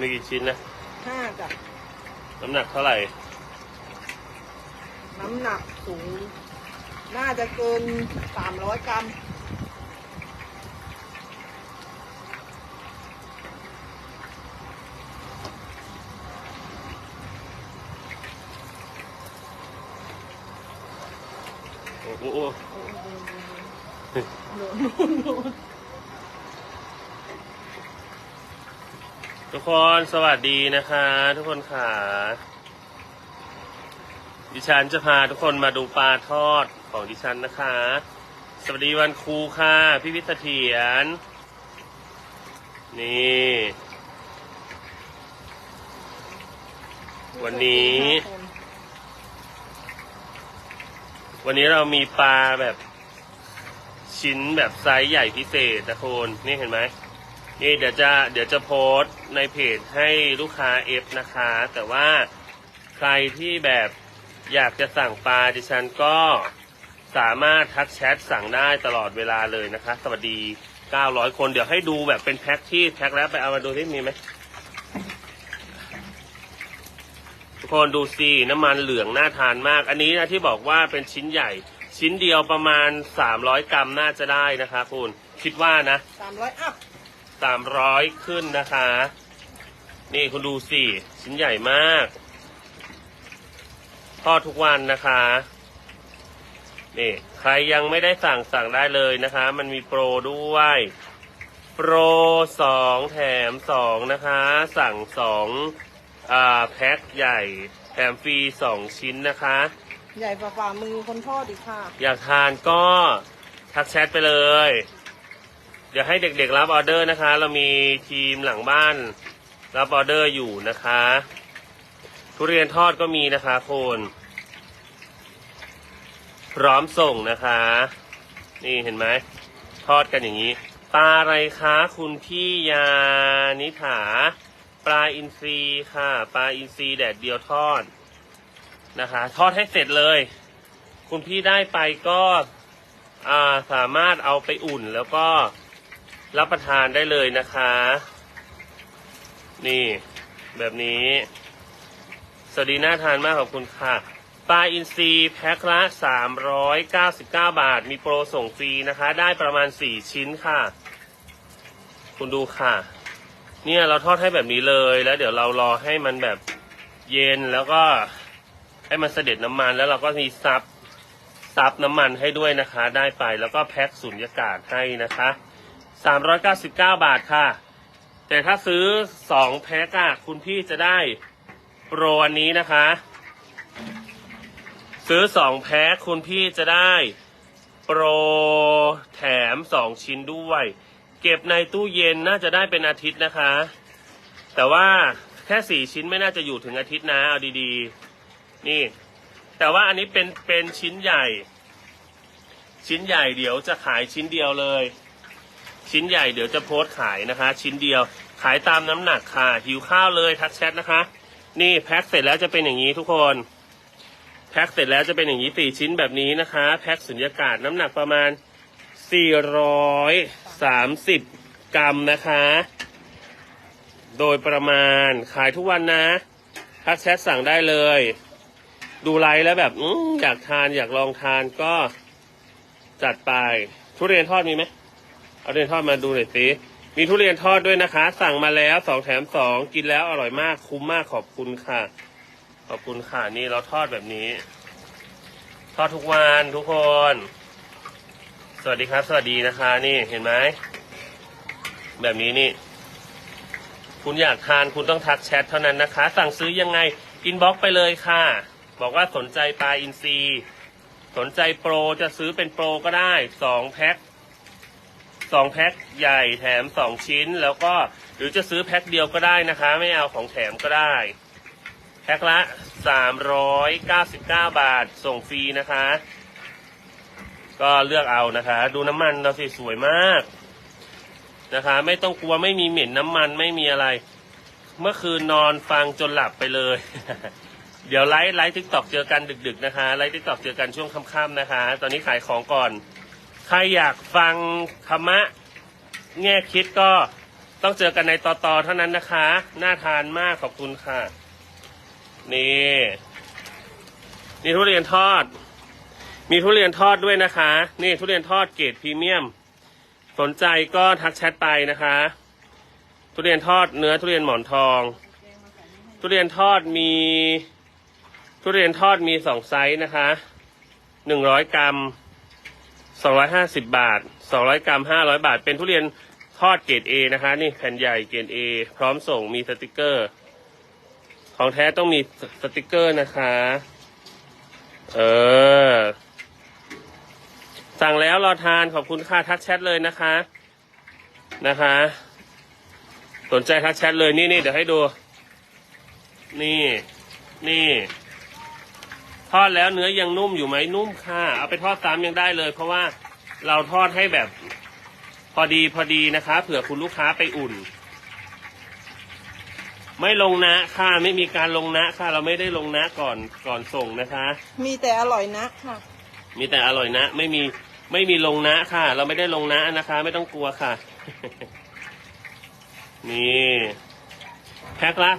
มีกี่ชิ้นนะห้าจ้ะน้ำหนักเท่าไหร่ น้ำหนักสูง น่าจะเกินสามร้อยกรัมโอ้โหโอ้โหโดนโดนโดน ทุกคนสวัสดีนะคะ ทุกคนค่ะดิฉันจะพาทุกคนมาดูปลาทอดของดิฉันนะคะ สวัสดีวันครูค่ะ พี่วิทเสถียรนี่ วันนี้ วันนี้เรามีปลาแบบชิ้นแบบไซส์ใหญ่พิเศษนะคุณนี่เห็นไหม นี่เดี๋ยวจะเดี๋ยวจะโพสต์ในเพจให้ลูกค้าเอฟนะคะ แต่ว่าใครที่แบบอยากจะสั่งปลาดิฉันก็สามารถทักแชทสั่งได้ตลอดเวลาเลยนะคะ สวัสดี 900 คน เดี๋ยวให้ดูแบบเป็นแพ็คที่แพ็คแล้วไปเอามาดูที่มีไหมทุกคนดูสิน้ำมันเหลืองน่าทานมาก อันนี้นะที่บอกว่าเป็นชิ้นใหญ่ ชิ้นเดียวประมาณ 300 กรัมน่าจะได้นะคะคุณคิดว่านะ สามร้อยอัพ300ขึ้นนะคะ นี่คุณดูสิ ชิ้นใหญ่มากทอดทุกวันนะคะ นี่ใครยังไม่ได้สั่งสั่งได้เลยนะคะ มันมีโปรด้วย โปรสองแถมสองนะคะ สั่งสองอ่าแพ็คใหญ่แถมฟรีสองชิ้นนะคะ ใหญ่ฝ่าฝ่ามือคนทอดอีกค่ะ อยากทานก็ทักแชทไปเลย เดี๋ยวให้เด็กๆรับออเดอร์นะคะ เรามีทีมหลังบ้าน รับออเดอร์อยู่นะคะ ทุเรียนทอดก็มีนะคะคุณพร้อมส่งนะคะ นี่เห็นไหมทอดกันอย่างนี้ปลาอะไรคะคุณพี่ยานิถาปลาอินทรีค่ะ ปลาอินทรีแดดเดียวทอดนะคะ ทอดให้เสร็จเลย คุณพี่ได้ไปก็าสามารถเอาไปอุ่นแล้วก็ รับประทานได้เลยนะคะ นี่ แบบนี้สวัสดีน่าทานมากขอบคุณค่ะปลาอินทรีแพ็คละ399 บาท มีโปรส่งฟรีนะคะ ได้ประมาณ 4 ชิ้นค่ะ คุณดูค่ะ เนี่ยเราทอดให้แบบนี้เลยแล้วเดี๋ยวเรารอให้มันแบบเย็นแล้วก็ให้มันเสด็จน้ำมันแล้วเราก็มีซับซับน้ำมันให้ด้วยนะคะ ได้ไปแล้วก็แพ็คสุญญากาศให้นะคะ 399บาทค่ะ แต่ถ้าซื้อ2แพ็คอะคุณพี่จะได้โปรอันนี้นะคะ ซื้อ2แพ็คคุณพี่จะได้โปรแถม2ชิ้นด้วย เก็บในตู้เย็นน่าจะได้เป็นอาทิตย์นะคะ แต่ว่าแค่4ชิ้นไม่น่าจะอยู่ถึงอาทิตย์นะเอาดีๆ นี่ แต่ว่าอันนี้เป็นเป็นชิ้นใหญ่ ชิ้นใหญ่เดี๋ยวจะขายชิ้นเดียวเลย ชิ้นใหญ่เดี๋ยวจะโพสต์ขายนะคะ ชิ้นเดียวขายตามน้ำหนักค่ะ หิวข้าวเลยทักแชทนะคะ นี่แพ็คเสร็จแล้วจะเป็นอย่างนี้ทุกคนแพ็คเสร็จแล้วจะเป็นอย่างนี้สี่ชิ้นแบบนี้นะคะ แพ็คสุญญากาศน้ำหนักประมาณ 430 กรัมนะคะ โดยประมาณขายทุกวันนะทักแชทสั่งได้เลย ดูไลฟ์แล้วแบบออยากทานอยากลองทานก็จัดไป ทุเรียนทอดมีไหม เอาทุเรียนทอดมาดูหน่อยสิมีทุเรียนทอดด้วยนะคะ สั่งมาแล้วสองแถมสองกินแล้วอร่อยมากคุ้มมากขอบคุณค่ะ ขอบคุณค่ะนี่เราทอดแบบนี้ ทอดทุกวันทุกคน สวัสดีครับ สวัสดีนะคะ นี่เห็นไหมแบบนี้นี่ คุณอยากทานคุณต้องทักแชทเท่านั้นนะคะ สั่งซื้อยังไงอินบ็อกไปเลยค่ะ บอกว่าสนใจปลาอินทรีสนใจโปรจะซื้อเป็นโปรก็ได้สองแพ็ค สองแพ็คใหญ่แถมสองชิ้น แล้วก็หรือจะซื้อแพ็คเดียวก็ได้นะคะ ไม่เอาของแถมก็ได้ แพ็คละสามร้อยเก้าสิบเก้าบาทส่งฟรีนะคะ ก็เลือกเอานะคะ ดูน้ำมันเราสิสวยมากนะคะ ไม่ต้องกลัวไม่มีเหม็นน้ำมันไม่มีอะไร เมื่อคืนนอนฟังจนหลับไปเลย เดี๋ยวไลฟ์ไลฟ์ทิกตอกเจอกันดึก ๆ นะคะไลฟ์ทิกตอกเจอกันช่วงค่ำๆนะคะ ตอนนี้ขายของก่อน ใครอยากฟังธรรมะแง่คิดก็ต้องเจอกันในต่อตอเท่านั้นนะคะ น่าทานมากขอบคุณค่ะ นี่ นี่ทุเรียนทอด มีทุเรียนทอดด้วยนะคะ นี่ทุเรียนทอดเกรดพรีเมียม สนใจก็ทักแชทไปนะคะ ทุเรียนทอดเนื้อทุเรียนหมอนทอง ทุเรียนทอดมี ทุเรียนทอดมีสองไซส์นะคะหนึ่งร้อยกรัม สองร้อยห้าสิบบาทสองร้อยกรัมห้าร้อยบาท เป็นทุเรียนทอดเกรดเอนะคะ นี่แผ่นใหญ่เกรดเอพร้อมส่งมีสติกเกอร์ ของแท้ต้องมีสติกเกอร์นะคะ เออ สั่งแล้วรอทานขอบคุณค่ะทักแชทเลยนะคะ นะคะ สนใจทักแชทเลยนี่นี่เดี๋ยวให้ดู นี่ นี่ ทอดแล้วเนื้อยังนุ่มอยู่ไหมนุ่มค่ะ เอาไปทอดซ้ำยังได้เลย เพราะว่าเราทอดให้แบบพอดีพอดีนะคะ เผื่อคุณลูกค้าไปอุ่น ไม่ลงนะค่ะไม่มีการลงนะค่ะ เราไม่ได้ลงนะก่อนก่อนส่งนะคะ มีแต่อร่อยนะค่ะ มีแต่อร่อยนะ ไม่มีไม่มีลงนะค่ะ เราไม่ได้ลงนะนะคะ ไม่ต้องกลัวค่ะ นี่ แพ็คละ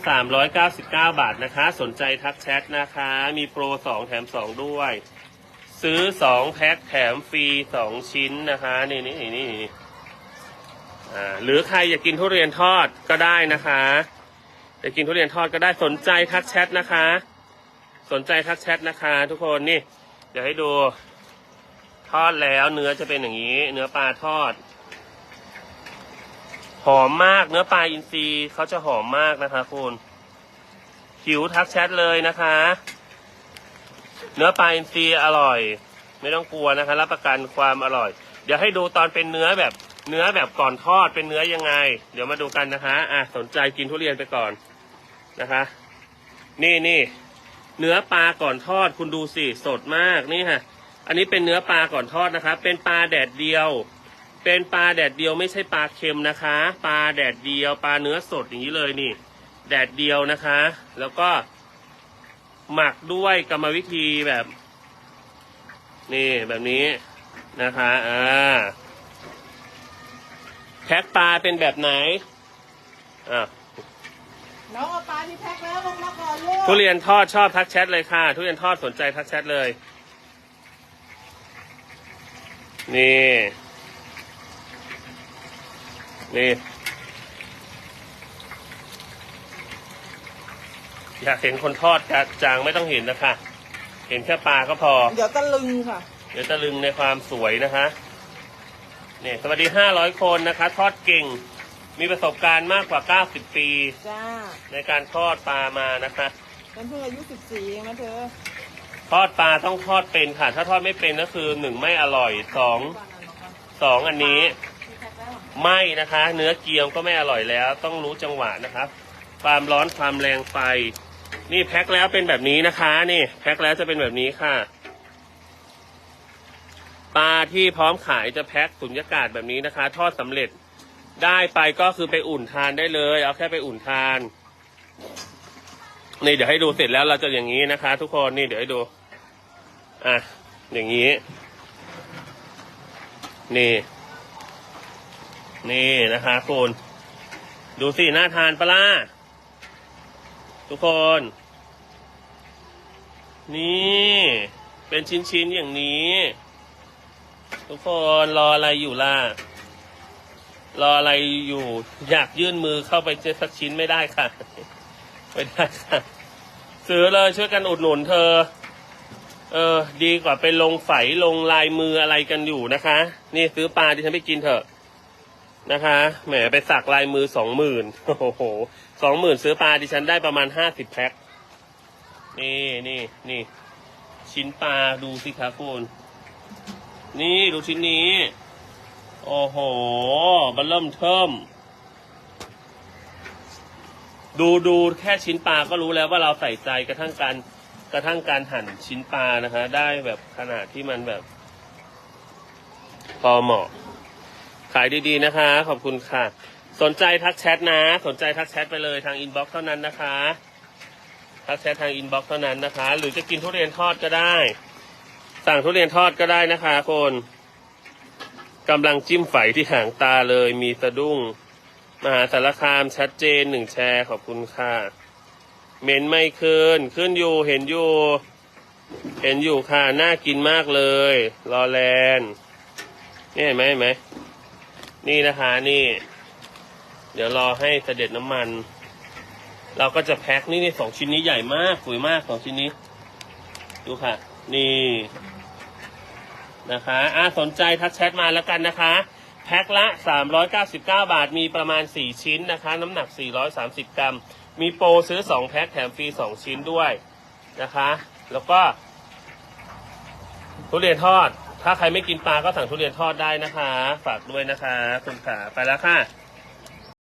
399 บาทนะคะ สนใจทักแชทนะคะ มีโปร 2 แถม 2 ด้วย ซื้อ 2 แพ็คแถมฟรี 2 ชิ้นนะคะนี่นี่นี่นี่อ่าหรือใครอยากกินทุเรียนทอดก็ได้นะคะอยากกินทุเรียนทอดก็ได้สนใจทักแชทนะคะ สนใจทักแชทนะคะ ทุกคนนี่ เดี๋ยวให้ดู ทอดแล้วเนื้อจะเป็นอย่างนี้ เนื้อปลาทอด หอมมากเนื้อปลาอินทรีย์เขาจะหอมมากนะคะคุณหิวทักแชทเลยนะคะ เนื้อปลาอินทรีย์อร่อย ไม่ต้องกลัวนะคะ รับประกันความอร่อย เดี๋ยวให้ดูตอนเป็นเนื้อแบบเนื้อแบบก่อนทอดเป็นเนื้อยังไง เดี๋ยวมาดูกันนะคะ อะสนใจกินทุเรียนไปก่อนนะคะ นี่นี่เนื้อปลาก่อนทอดคุณดูสิสดมากนี่ฮะอันนี้เป็นเนื้อปลาก่อนทอดนะคะ เป็นปลาแดดเดียว เป็นปลาแดดเดียวไม่ใช่ปลาเค็มนะคะ ปลาแดดเดียวปลาเนื้อสดอย่างนี้เลยนี่ แดดเดียวนะคะ แล้วก็หมักด้วยกรรมวิธีแบบ นี่แบบนี้นะคะอ่าแพ็คปลาเป็นแบบไหนอ่าน้องเอาปลาที่แพ็คแล้วลงมาก่อนลูกทุเรียนทอดชอบทักแชทเลยค่ะ ทุเรียนทอดสนใจทักแชทเลย นี่ นี่อยากเห็นคนทอดกระจางไม่ต้องเห็นนะคะ เห็นแค่ปลาก็พอ เดี๋ยวตะลึงค่ะ เดี๋ยวตะลึงในความสวยนะคะนี่สวัสดีห้าร้อยคนนะคะ ทอดเก่ง มีประสบการณ์มากกว่าเก้าสิบปี จ้าในการทอดปลามานะคะฉันเพิ่งอายุสิบสี่เองนะเธอ ทอดปลาต้องทอดเป็นค่ะ ถ้าทอดไม่เป็นก็คือหนึ่งไม่อร่อยสองสองอันนี้ที่แพ็คแล้ว ไม่นะคะ เนื้อเกี๊ยวก็ไม่อร่อยแล้ว ต้องรู้จังหวะนะครับ ความร้อนความแรงไฟ นี่แพ็คแล้วเป็นแบบนี้นะคะนี่แพ็คแล้วจะเป็นแบบนี้ค่ะปลาที่พร้อมขายจะแพ็คสุญญากาศแบบนี้นะคะ ทอดสำเร็จได้ไปก็คือไปอุ่นทานได้เลย เอาแค่ไปอุ่นทานนี่เดี๋ยวให้ดูเสร็จแล้วเราจะอย่างนี้นะคะ ทุกคนนี่เดี๋ยวให้ดูอะอย่างนี้ นี่ นี่นะคะคุณดูสิน่าทานปล่ะทุกคน นี่เป็นชิ้นๆอย่างนี้ ทุกคนรออะไรอยู่ล่ะ รออะไรอยู่ อยากยื่นมือเข้าไปเจอสักชิ้นไม่ได้ค่ะ ไม่ได้ค่ะซื้อเลยช่วยกันอุดหนุนเธอ เออ ดีกว่าไปลงไฝลงลายมืออะไรกันอยู่นะคะ นี่ซื้อปลาดิฉันไปกินเถอะ นะคะ แหมไปสักลายมือสองหมื่นโอ้โหสองหมื่นซื้อปลาดิฉันได้ประมาณห้าสิบแพ็ค นี่นี่นี่ชิ้นปลาดูสิคะคุณนี่ดูชิ้นนี้ โอ้โหบัลเริ่มเทิมดูดูแค่ชิ้นปลาก็รู้แล้วว่าเราใส่ใจกระทั่งการกระทั่งการหั่นชิ้นปลานะคะ ได้แบบขนาดที่มันแบบ พอเหมาะ ขายดีๆนะคะ ขอบคุณค่ะ สนใจทักแชทนะ สนใจทักแชทไปเลยทางอินบ็อกซ์เท่านั้นนะคะ ทักแชททางอินบ็อกซ์เท่านั้นนะคะ หรือจะกินทุเรียนทอดก็ได้ สั่งทุเรียนทอดก็ได้นะคะคนกำลังจิ้มไฝที่หางตาเลย มีสะดุ้ง มหาสารคามชัดเจนหนึ่งแชร์ขอบคุณค่ะ เมนไม่ขึ้นขึ้นอยู่เห็นอยู่เห็นอยู่ค่ะ น่ากินมากเลย รอแลนนี่เห็นไหมเห็นไหม นี่นะคะนี่ เดี๋ยวรอให้เสด็จน้ำมัน เราก็จะแพ็คนี่นี่สองชิ้นนี้ใหญ่มากสวยมากสองชิ้นนี้ ดูค่ะ นี่นะคะอ่าสนใจทักแชทมาแล้วกันนะคะ แพ็คละ 399 บาท มีประมาณ 4 ชิ้นนะคะ น้ำหนัก 430 กรัม มีโปรซื้อ 2 แพ็คแถมฟรี 2 ชิ้นด้วยนะคะ แล้วก็ทุเรียนทอด ถ้าใครไม่กินปลาก็สั่งทุเรียนทอดได้นะคะ ฝากด้วยนะคะ คุณขาไปแล้วค่ะ